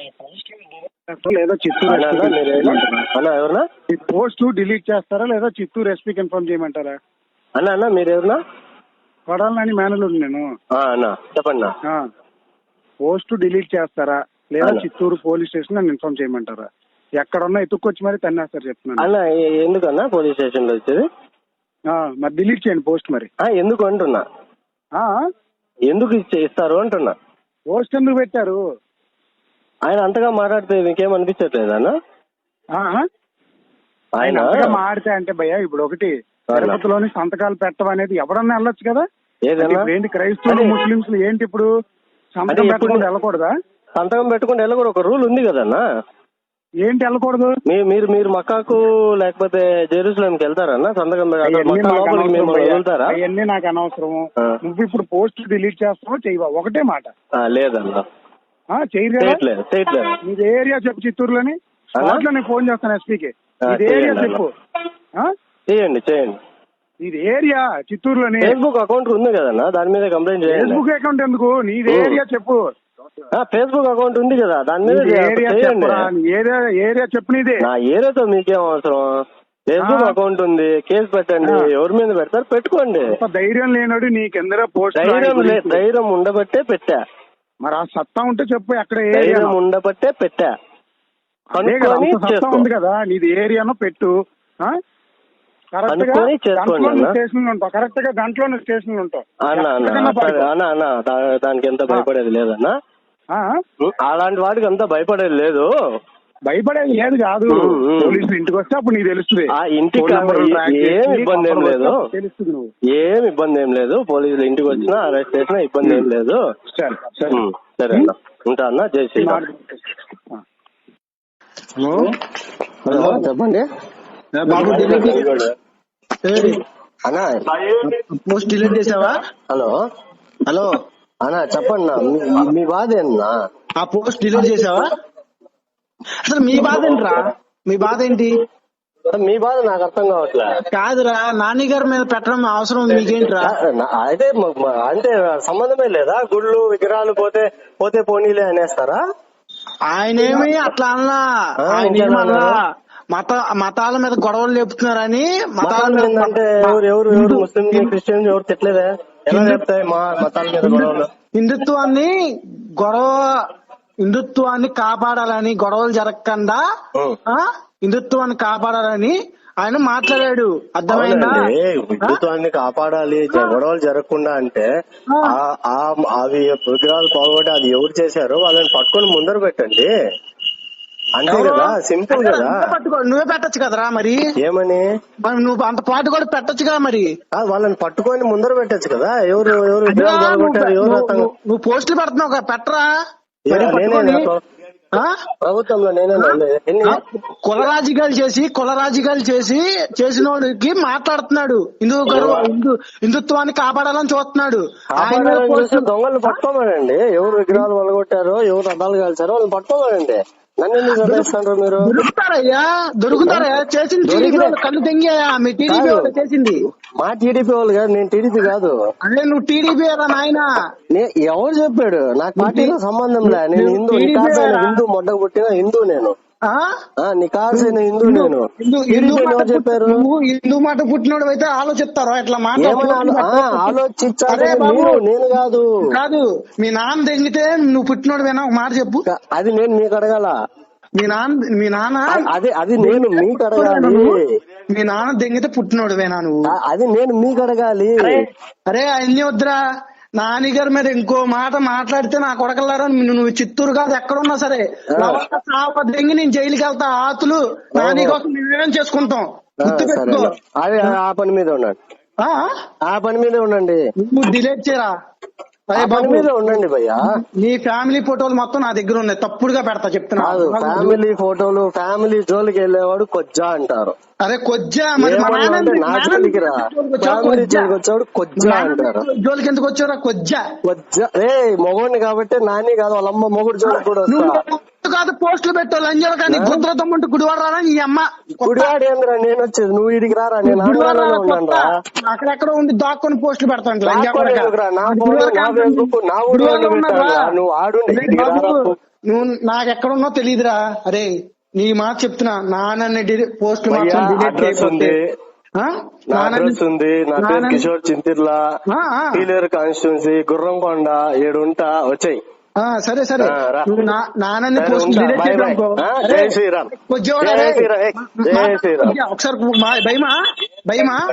లేదా చిత్తూరు అన్నా అన్నా? అన్నా ఎవరన్నా? ఈ పోస్ట్ డిలీట్ చేస్తారా లేదా చిత్తూరు ఎస్పీకి ఇన్ఫార్మ్ చేయమంటారా? అన్నా అన్నా మీరు ఎవరన్నా? కొడాలని మేనలు నేను. అన్నా చెప్పండి అన్నా. పోస్ట్ డిలీట్ చేస్తారా లేదా. చిత్తూరు పోలీస్ స్టేషన్ నన్ను ఇన్ఫార్మ్ చేయమంటారా? ఎక్కడున్నా ఎత్తుక్కొచ్చి మరి తన్నేస్తారు చెప్తున్నాను. అన్నా ఎ- ఎందుకన్నా పోలీస్ స్టేషన్లో వచ్చేది మరి డిలీట్ చేయండి పోస్ట్ మరి. ఎందుకు అంటున్నా? ఆ, ఎందుకు ఇస్తారు అంటున్నా? పోస్ట్ ఎందుకు పెట్టారు? ఆయన అంతగా మాట్లాడితే మీకేం అనిపించట్లేదు అన్న ఆ, ఆయన? అంతగా మాడితే అంటే భయ్య ఇప్పుడు ఒకటి. తిరుపతిలోని సంతకాలు పెట్టడం అనేది ఎవరన్నా వెళ్ళొచ్చు కదా? ఏంటి క్రైస్తవులు. ముస్లింస్ ఏంటి ఇప్పుడు? సంతకం పెట్టకుండా వెళ్ళకూడదా? సంతకం పెట్టుకుంటే వెళ్ళకూడదు. ఒక రూల్ ఉంది కదన్నా? ఏంటి వెళ్ళకూడదు? మీరు మీరు మక్కాకు లేకపోతే జెరూసలంకి వెళ్తారన్నా? సంతకం అక్కడ అవన్నీ నాకు అనవసరం. నువ్వు ఇప్పుడు పోస్ట్ డిలీట్ చేస్తావో చేయవా? ఒకటే మాట. లేదన్నా. చేయట్లేదు చేయట్లేదు. నీది ఏరియా చెప్పు చిత్తూరులోని? అలా? స్పాట్లో నేను ఫోన్ చేస్తాను ఎస్పీకి. ఇది ఏరియా చెప్పు? చేయండి చేయండి. ఇది ఏరియా చిత్తూరులోని? ఫేస్బుక్ అకౌంట్ ఉంది కదన్నా? దాని మీద కంప్లైంట్ చేయండి. ఫేస్బుక్ అకౌంట్ ఎందుకు? నీది. ఏరియా చెప్పు. ఆ, ఫేస్బుక్ అకౌంట్ ఉంది కదా దాని మీద చేయండి. ఏరియా చెప్పు నీది. నా ఏరియాతో మీకేం అవసరం? ఫేస్బుక్. అకౌంట్ ఉంది కేసు పెట్టండి. ఎవరి మీద పెడతారు? పెట్టుకోండి. ధైర్యం లేనోడు నీకెందరో పోస్ట్ ధైర్యం ధైర్యం ఉండబట్టే పెట్టా. మరి ఆ సత్తా ఉంటే చెప్పు ఎక్కడ ఏరియా ఉండబట్టే పెట్టా అదే కదా అంత సత్తా. ఉంది కదా నీది ఏరియానో పెట్టు? కరెక్ట్గా. స్టేషన్ ఉంటావు కరెక్ట్గా గంటలో స్టేషన్ ఉంటావు దానికి ఎంత భయపడేది లేదన్నా? అలాంటి వాడికి అంత భయపడేది లేదు భయపడేది లేదు కాదు. పోలీసులు ఇంటికి వస్తే అప్పుడు నీకు తెలుస్తుంది. ఆ ఇంటికి ఏ- ఇబ్బంది ఏం లేదు. వస్తే తెలుస్తుంది నువ్వు. ఏం ఇబ్బంది ఏం లేదు. పోలీసులు ఇంటికి వచ్చినా అరెస్ట్ చేసినా ఇబ్బంది ఏం లేదు. సరే సరే. సరే అన్న. ఉంటా అన్న. జై శ్రీరామ్. ఆ. హలో. చెప్పండి. బాబు అన్నా. పోస్ట్ డిలీట్ చేసావా? హలో. హలో. అన్నా చెప్పండి మీ బాధ ఏంటన్నా ఆ పోస్ట్ డిలీట్ చేసావా? అసలు మీ బాధ ఏంట్రా? మీ బాధ ఏంటి? మీ బాధ నాకు అర్థం కావట్లే. కాదురా నాని గారి మీద పెట్టడం అవసరం మీకేంట్రా? అయితే అంటే సంబంధమే లేదా? గుళ్ళు విగ్రహాలు పోతే పోతే పోనీలే అనేస్తారా? ఆయనేమి అట్లా అన్నా. ఆయన? మత మతాల మీద గొడవలు లేపుతున్నారని మతాల మీద అంటే ఎవరు ఎవరు ఎవరు? ముస్లిం క్రిస్టియన్ ఎవరు తిట్టలేదే? ఎలా చెప్తాయి మా మతాల మీద గొడవలు? హిందుత్వాన్ని గొడవ హిందుత్వాన్ని కాపాడాలని గొడవలు జరగకుండా హిందుత్వాన్ని కాపాడాలని ఆయన మాట్లాడాడు. అర్థమైందా? హిందుత్వాన్ని కాపాడాలి గొడవలు జరగకుండా అంటే అవి విగ్రహాలు పోగొట్టి అది ఎవరు చేశారో వాళ్ళని పట్టుకొని ముందర పెట్టండి. అంతే కదా? సింపుల్ కదా? నువ్వే పెట్టొచ్చు కదరా మరి? ఏమని? మరి నువ్వు అంత పాటు కూడా పెట్టొచ్చుగా మరి? ఆ, వాళ్ళని పట్టుకొని ముందర పెట్టచ్చు కదా? ఎవరు ఎవరు నువ్వు పోస్టులు పెడుతున్నావు కదా, పెట్టరా? ప్రభుత్వంలో నేనే ఎన్ని ఆ? కుల రాజకీయాలు చేసి కుల రాజకీయాలు చేసి చేసినోడికి మాట్లాడుతున్నాడు. హిందూ గర్వ హిందూ హిందుత్వాన్ని కాపాడాలని చూస్తున్నాడు. ఆయన దొంగలు పట్టుకోమనండి. ఎవరు విగ్రహాలు వలగొట్టారో ఎవరు రథాలు కాల్చారో వాళ్ళని పట్టుకోమనండి. దొరుకుతారయ్యా దొరుకుతారయ్యా. చేసింది టీడీపీ వాళ్ళు కళ్ళు తెంగాయా? మీ టీడీపీ. వాళ్ళు చేసింది. మా టీడీపీ వాళ్ళు కాదు నేను టీడీపీ కాదు. అదే నువ్వు టీడీపీ రా నాయన? ఎవరు చెప్పాడు? నాకు పార్టీలో సంబంధం లే. నేను హిందూ. హిందూ మొడ్డ పుట్టిన హిందూ నేను. హిందూ నేను. ఎవరు చెప్పారు? నువ్వు హిందూ మాట పుట్టినోడు అయితే ఆలోచిస్తారో? ఇట్లా మాట ఆలోచించాలి. మీరు నేను కాదు. కాదు మీ నాన్న తెంగితే నువ్వు పుట్టినోడు వేనా ఒక మాట చెప్పు. అది నేను మీకు అడగాల? మీ నాన్న మీ నాన్న అది అది నేను మీకు అడగాలి. మీ నాన్న దెంగితే పుట్టినోడు వేనా నువ్వు. అది నేను మీకు అడగాలి. అరే అన్ని వద్దురా. నాని గారి మీద ఇంకో మాట మాట్లాడితే నా కొడకల్లారా? నువ్వు చిత్తూరు కాదు ఎక్కడున్నా సరే. లవంగా చావ దెంగి నేను జైలుకి వెళ్తా. ఆతులు నాని కోసం మేమేం చేసుకుంటాం? అదే ఆ పని మీద ఉండండి. ఆ? పని మీద ఉండండి. నువ్వు డిలీట్ చేయరా? మీద ఉండండి భయ్యా. నీ ఫ్యామిలీ ఫోటోలు మొత్తం నా దగ్గర ఉన్నాయి. తప్పుడుగా పెడతా చెప్తున్నా. ఫ్యామిలీ ఫోటోలు ఫ్యామిలీ జోలికి వెళ్ళేవాడు కొజ్జా అంటారు. అరే కొజ్జా మరి రా. వచ్చాడు కొజ్జా. అంటారు. జోలికి ఎందుకు వచ్చావురా? కొజ్జా. కొజ్జా. ఏ మొగోడిని కాబట్టి నాని కాదు వాళ్ళ అమ్మ మొగుడు జోలికి కూడా కాదు పోస్టులు పెట్టాలి. లంజలు కానీ గుంతల తమ్ముంటే గుడివాడ రారా నీ అమ్మ? గుడివాడు ఏందిరా నేను వచ్చేది నువ్వు ఇడికి రారా నేను అక్కడెక్కడ ఉండి దాక్కొని పోస్టులు పెడతాను. నువ్వు రారా? నువ్వు నాకు తెలియదురా అరే నీ మాట చెప్తున్నా. నాన్న పోస్టులు మాత్రం చేయకపోతే. ఉంది? నా నాన్నని- అడ్రస్ ఉంది. నా పేరు కిషోర్ చింతిర్లా. కాన్స్టిట్యున్సీ గుర్రంకొండ ఏడుంటా వచ్చాయి. సరే సరే. నువ్వు నాన్నని జై శ్రీరామ్. ఒకసారి భయమా? భయమా?